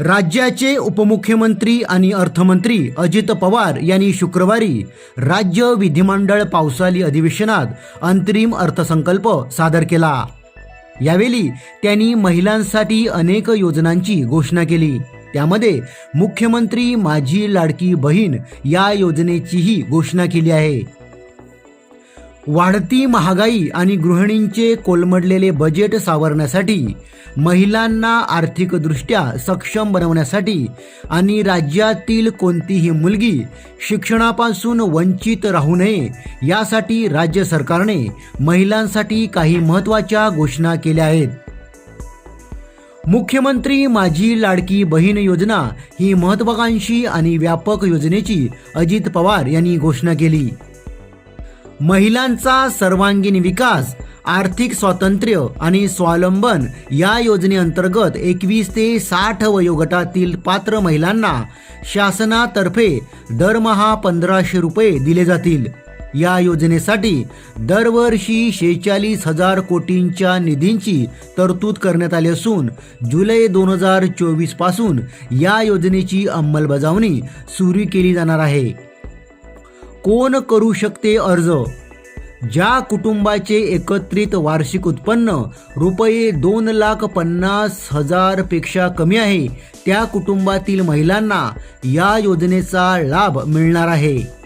राज्याचे उपमुख्यमंत्री आणि अर्थमंत्री अजित पवार यांनी शुक्रवारी राज्य विधिमंडळ पावसाळी अधिवेशनात अंतरिम अर्थसंकल्प सादर केला. यावेळी त्यांनी महिलांसाठी अनेक योजनांची घोषणा केली. त्यामध्ये मुख्यमंत्री माझी लाडकी बहीण या योजनेचीही घोषणा केली आहे. वाढती महागाई आणि गृहिणींचे कोलमडलेले बजेट सावरण्यासाठी महिलांना आर्थिकदृष्ट्या सक्षम बनवण्यासाठी आणि राज्यातील कोणतीही मुलगी शिक्षणापासून वंचित राहू नये यासाठी राज्य सरकारने महिलांसाठी काही महत्त्वाच्या घोषणा केल्या आहेत. मुख्यमंत्री माझी लाडकी बहीण योजना ही महत्वाकांक्षी आणि व्यापक योजनेची अजित पवार यांनी घोषणा केली. महिलांचा सर्वांगीण विकास आर्थिक स्वातंत्र्य आणि स्वावलंबन या योजनेअंतर्गत एकवीस ते साठ वयोगटातील पात्र महिलांना शासनातर्फे दरमहा पंधराशे रुपये दिले जातील. या योजनेसाठी दरवर्षी शेहेचाळीस हजार कोटींच्या निधींची तरतूद करण्यात आली असून जुलै दोन हजार चोवीसपासून या योजनेची अंमलबजावणी सुरू केली जाणार आहे. कोण करू शकते अर्ज? ज्या कुटुंबाचे एकत्रित वार्षिक उत्पन्न रुपये दोन लाख पन्नास हजारपेक्षा कमी आहे त्या कुटुंबातील महिलांना या योजनेचा लाभ मिळणार आहे.